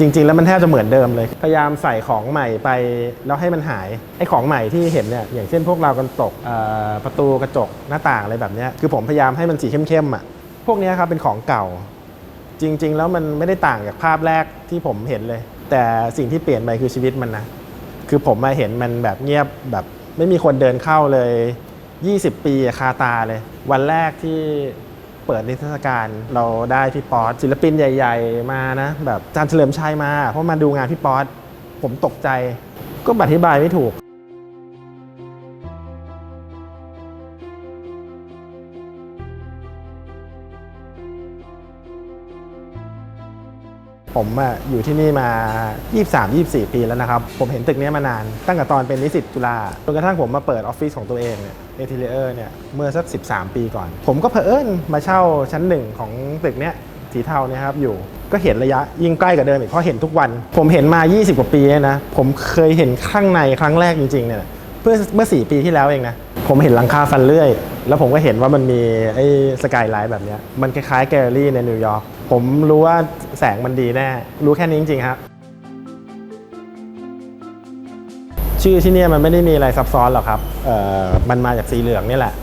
จริง ๆ แล้วมันแทบจะเหมือนเดิมเลย พยายามใส่ของใหม่ไปแล้วให้มันหาย ไอ้ของใหม่ที่เห็นเนี่ยอย่างเช่นพวกเราวกันตกประตูกระจกหน้าต่างอะไรแบบนี้คือผมพยายามให้มันสีเข้มๆอะพวกนี้ครับเป็นของเก่า จริง ๆ แล้วมันไม่ได้ต่างจากภาพแรกที่ผมเห็นเลย แต่สิ่งที่เปลี่ยนไปคือชีวิตมันนะคือผมมาเห็นมันแบบเงียบแบบไม่มีคนเดินเข้าเลย 20 ปีคาตาเลย วันแรกที่ เปิดนิทรรศการเราได้พี่ป๊อตศิลปินใหญ่ ๆ มานะแบบอาจารย์เฉลิมชัยมา เพราะมาดูงานพี่ป๊อตผมตกใจก็อธิบายไม่ถูก ผมอยู่ที่นี่มา 23-24 ปีแล้วนะครับ ผมเห็นตึกนี้มานาน ตั้งแต่ตอนเป็นนิสิตจุฬาจนกระทั่งผมมาเปิดออฟฟิศของตัวเองเนี่ยเอทิเลเออร์เนี่ยเมื่อสัก 13 ปีก่อน ผมก็เผอิญมาเช่าชั้นหนึ่งของตึกเนี้ยสีเทาเนี่ยครับอยู่ก็เห็นระยะยิ่งใกล้กับเดิมอีกเพราะเห็นทุกวัน ผมเห็นมา 20 กว่าปีนะผมเคยเห็นข้างในครั้งแรกจริงๆเนี่ยเพื่อเมื่อ 4 ปีที่แล้วเองนะผมเห็นหลังคาฟันเลื่อย แล้วผมก็เห็นว่ามันมีไอ้สกายไลท์แบบนี้มันคล้ายๆแกลเลอรี่ในนิวยอร์กผมรู้ว่าแสงมันดีแน่ รู้แค่นี้จริงๆครับชื่อที่นี่มันไม่ได้มีอะไรซับซ้อนหรอกครับมันมาจากสีเหลืองนี่แหละ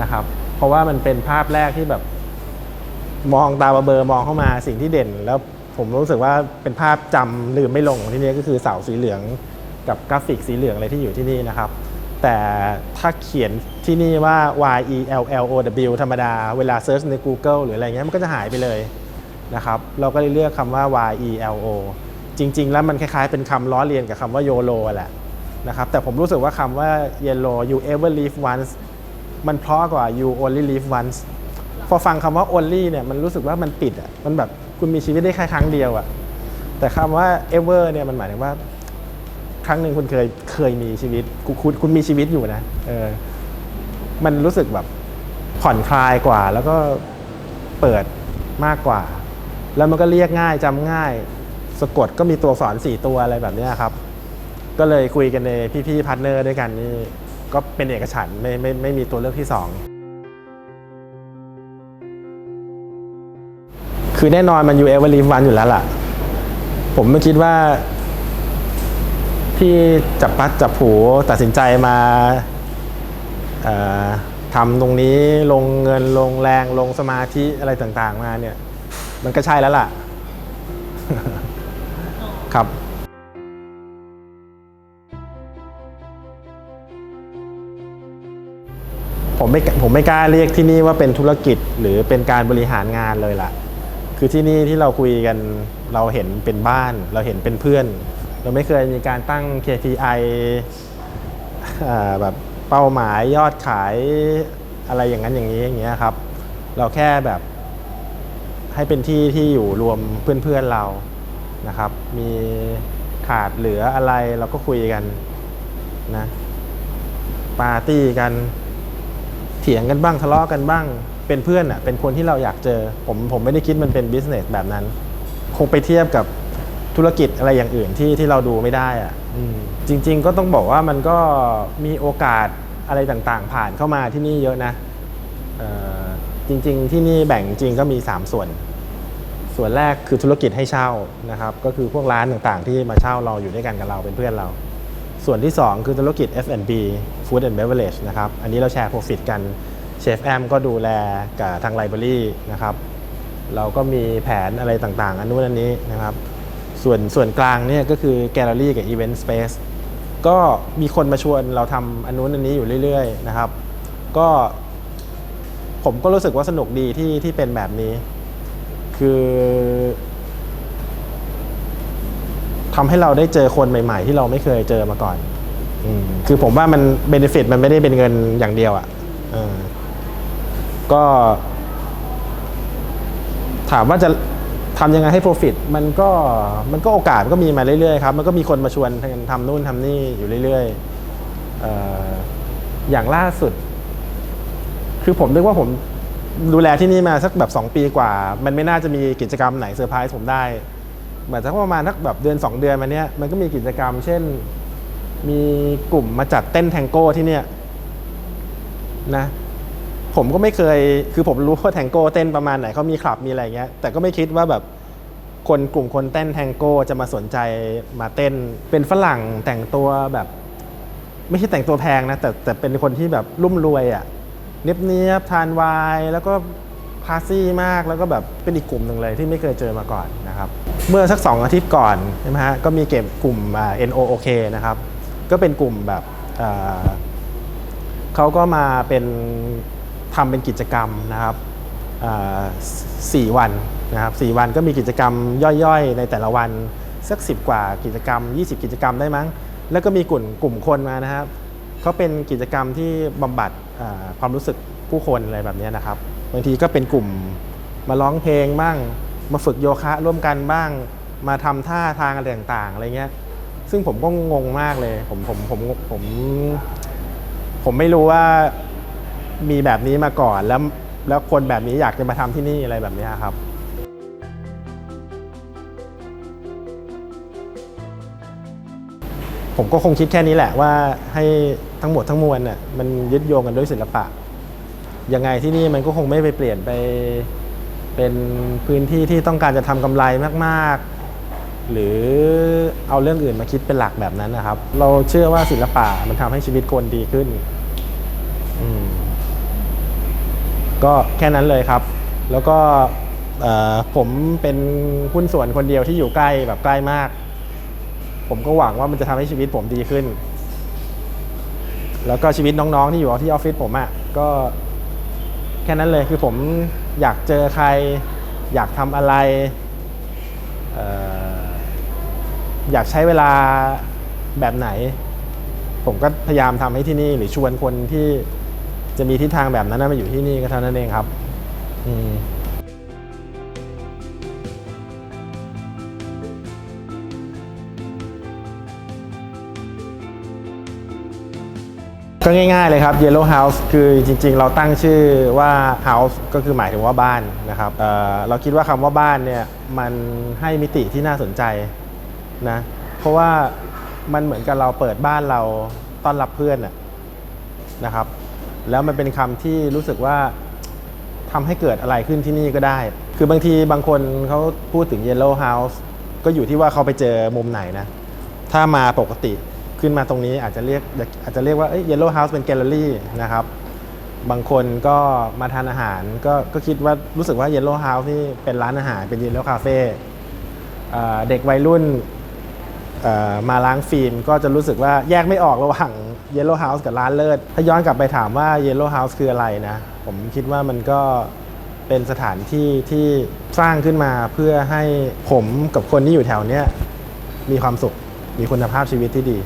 นะครับ เพราะว่ามันเป็นภาพแรกที่แบบ มองตาเบลอๆมองเข้ามาสิ่งที่เด่น แล้วผมรู้สึกว่าเป็นภาพจำลืมไม่ลงของที่นี่ก็คือเสาสีเหลือง กับกราฟิกสีเหลืองอะไรที่อยู่ที่นี่นะครับ แต่ถ้าเขียนที่นี่ว่า Y E L L O W ธรรมดา เวลาเซิร์ชใน Google หรืออะไรเงี้ยมันก็จะหายไปเลยนะครับ เราก็เลยเลือกคำว่า Y E L O จริง ๆ แล้วมันคล้ายๆเป็นคำล้อเลียนกับคำว่า YOLO แหละนะครับ แต่ผมรู้สึกว่าคำว่า Yellow you ever live once มันเพราะกว่า you only live once พอฟังคำว่า only เนี่ยมันรู้สึกว่ามันปิดอะ มันแบบคุณมีชีวิตได้แค่ครั้งเดียวอะ แต่คำว่า ever เนี่ยมันหมายถึงว่า รั้งหนึ่งคุณเคยเคยมีชีวิตคุณคุณคุณมีชีวิตอยู่นะเออมันรู้สึกแบบผ่อนคลายกว่า แล้วก็เปิดมากกว่า แล้วมันก็เรียกง่ายจำง่าย สะกดก็มีตัวสอนสี่ตัวอะไรแบบนี้ครับ ก็เลยคุยกันในพี่ๆพาร์ทเนอร์ด้วยกันนี่ก็เป็นเอกฉันท์ไม่ไม่ไม่มีตัวเลือกที่สองคือแน่นอนมัน you ever live one อยู่แล้วล่ะ ผมไม่คิดว่า ที่จับปัดจับผูตัดสินใจมาทำตรงนี้ลงเงินลงแรงลงสมาธิอะไรต่างๆ มาเนี่ย มันก็ใช่แล้วล่ะ ครับผมไม่ผมไม่กล้าเรียกที่นี่ว่าเป็นธุรกิจหรือเป็นการบริหารงานเลยล่ะ คือที่นี่ที่เราคุยกันเราเห็นเป็นบ้าน เราเห็นเป็นเพื่อน เราไม่เคยมีการตั้ง KPI แบบเป้าหมายยอดขายอะไรอย่างนั้นอย่างนี้อย่างเงี้ยครับ เราแค่แบบให้เป็นที่ที่อยู่รวมเพื่อนๆเรานะครับ มีขาดเหลืออะไรเราก็คุยกันนะปาร์ตี้กันเถียงกันบ้างทะเลาะกันบ้าง เป็นเพื่อนอะเป็นคนที่เราอยากเจอ ผมผมไม่ได้คิดมันเป็นบิสเนสแบบนั้น คงไปเทียบกับ ธุรกิจอะไรอย่างอื่นที่ที่เราดูไม่ได้อะอืมจริง ๆ ก็ต้องบอกว่ามันก็มีโอกาสอะไรต่างๆ ผ่านเข้ามาที่นี่เยอะนะเอ่อจริง ๆ ที่นี่แบ่งจริงก็มี 3 ส่วน ส่วนแรกคือธุรกิจให้เช่านะครับ ก็คือพวกร้านต่างๆ ที่มาเช่าเราอยู่ด้วยกันกับเราเป็นเพื่อนเรา ส่วนที่ 2 คือธุรกิจ F&B Food and Beverage นะครับ อันนี้เราแชร์ Profit กันเชฟแอมก็ดูแลกับทางไลบรารีนะครับ เราก็มีแผนอะไรต่างๆ อันนู้นอันนี้นะครับ ส่วนส่วนกลางเนี่ยก็คือแกลเลอรี่กับ Event Space ก็มีคนมาชวนเราทำอันนู้นอันนี้อยู่เรื่อยๆนะครับ ก็ผมก็รู้สึกว่าสนุกดีที่ที่เป็นแบบนี้ คือทำให้เราได้เจอคนใหม่ ๆ ที่เราไม่เคยเจอมาก่อนอืมคือผมว่ามันเบนฟิตมันไม่ได้เป็นเงินอย่างเดียวอะ่ะก็ ถามว่าจะ ทำยังไงให้ profit มันก็มันก็โอกาสมันก็มีมาเรื่อยๆครับ มันก็มีคนมาชวนกันทำนู่นทำนี่อยู่เรื่อยๆเอออย่างล่าสุด คือผมนึกว่าผมดูแลที่นี่มาสักแบบ 2 ปีกว่า มันไม่น่าจะมีกิจกรรมไหนเซอร์ไพรส์ผมได้เหมือนสักประมาณสักแบบเดือน 2 เดือนมาเนี้ยมันก็มีกิจกรรม เช่น มีกลุ่มมาจัดเต้นแทงโก้ที่เนี่ยนะ ผมก็ไม่เคย คือผมรู้ว่าแทงโก้เต้นประมาณไหนเขามีคลับมีอะไรเงี้ย แต่ก็ไม่คิดว่าแบบคนกลุ่มคนเต้นแทงโก้จะมาสนใจมาเต้น เป็นฝรั่งแต่งตัวแบบ ไม่ใช่แต่งตัวแพงนะ แต่แต่เป็นคนที่แบบรุ่มรวยอะ่ะเนียบเนียบทานวน์แล้วก็คลาสซี่มากแล้วก็แบบเป็นอีกกลุ่มหนึ่งเลยที่ไม่เคยเจอมาก่อนนะครับ เมื่อสัก 2 อาทิตย์ก่อนใช่ไหมฮะก็มีเก็บกลุ่มอ่า NOOK นะครับ ก็เป็นกลุ่มแบบเขาก็มาเป็น ทำเป็นกิจกรรมนะครับสี่วันนะครับสี่วันก็มีกิจกรรมย่อยๆ ในแต่ละวันสักสิบกว่ากิจกรรม 20 กิจกรรมได้มั้ง แล้วก็มีกลุ่มกลุ่มคนมานะครับเขาเป็นกิจกรรมที่บำบัดความรู้สึกผู้คนอะไรแบบนี้นะครับบางทีก็เป็นกลุ่มมาร้องเพลงบ้าง มาฝึกโยคะร่วมกันบ้าง มาทำท่าทางอะไรต่างๆอะไรเงี้ยซึ่งผมก็งงมากเลยผมผมผมผมผมไม่รู้ว่า มีแบบนี้มาก่อนแล้วแล้วคนแบบนี้อยากจะมาทำที่นี่อะไรแบบนี้ครับผมก็คงคิดแค่นี้แหละว่าให้ทั้งหมดทั้งมวลน่ะมันยึดโยงกันด้วยศิลปะ ยังไงที่นี่มันก็คงไม่ไปเปลี่ยนไปเป็นพื้นที่ที่ต้องการจะทำกำไรมากๆ หรือเอาเรื่องอื่นมาคิดเป็นหลักแบบนั้นนะครับ เราเชื่อว่าศิลปะมันทำให้ชีวิตคนดีขึ้น อืม ก็แค่นั้นเลยครับ แล้วก็ผมเป็นหุ้นส่วนคนเดียวที่อยู่ใกล้แบบใกล้มาก ผมก็หวังว่ามันจะทำให้ชีวิตผมดีขึ้น แล้วก็ชีวิตน้องๆที่อยู่ที่ออฟฟิศผมอะ่ะก็แค่นั้นเลยคือผมอยากเจอใคร อยากทำอะไรออยากใช้เวลาแบบไหน ผมก็พยายามทำให้ที่นี่หรือชวนคนที่ จะมีทิศทางแบบนั้นมาอยู่ที่นี่ก็เท่านั้นเองครับ อืมก็ง่าย ๆ เลยครับ Yellow House คือจริง ๆ เราตั้งชื่อว่า House ก็คือหมายถึงว่าบ้านนะครับเเราคิดว่าคำว่าบ้านเนี่ยมันให้มิติที่น่าสนใจนะ เพราะว่ามันเหมือนกับเราเปิดบ้านเราต้อนรับเพื่อนนะครับ แล้วมันเป็นคำที่รู้สึกว่าทำให้เกิดอะไรขึ้นที่นี่ก็ได้ คือบางทีบางคนเขาพูดถึง Yellow House ก็อยู่ที่ว่าเขาไปเจอมุมไหนนะ ถ้ามาปกติขึ้นมาตรงนี้อาจจะเรียกอาจจะเรียกว่าเยลโล่เฮาส์เป็นแกลเลอรี่นะครับ บางคนก็มาทานอาหารก็ก็คิดว่ารู้สึกว่าเยลโล่เฮาส์นี่เป็นร้านอาหารเป็นเยลโล่คาเฟ่เด็กวัยรุ่นมาล้างฟิล์มก็จะรู้สึกว่าแยกไม่ออกระหว่าง เยลโล่เฮาส์กับร้านเลิศ ถ้าย้อนกลับไปถามว่าเยลโล่เฮาส์คืออะไรนะ ผมคิดว่ามันก็เป็นสถานที่ที่สร้างขึ้นมาเพื่อให้ผมกับคนที่อยู่แถวเนี้ยมีความสุข มีคุณภาพชีวิตที่ดี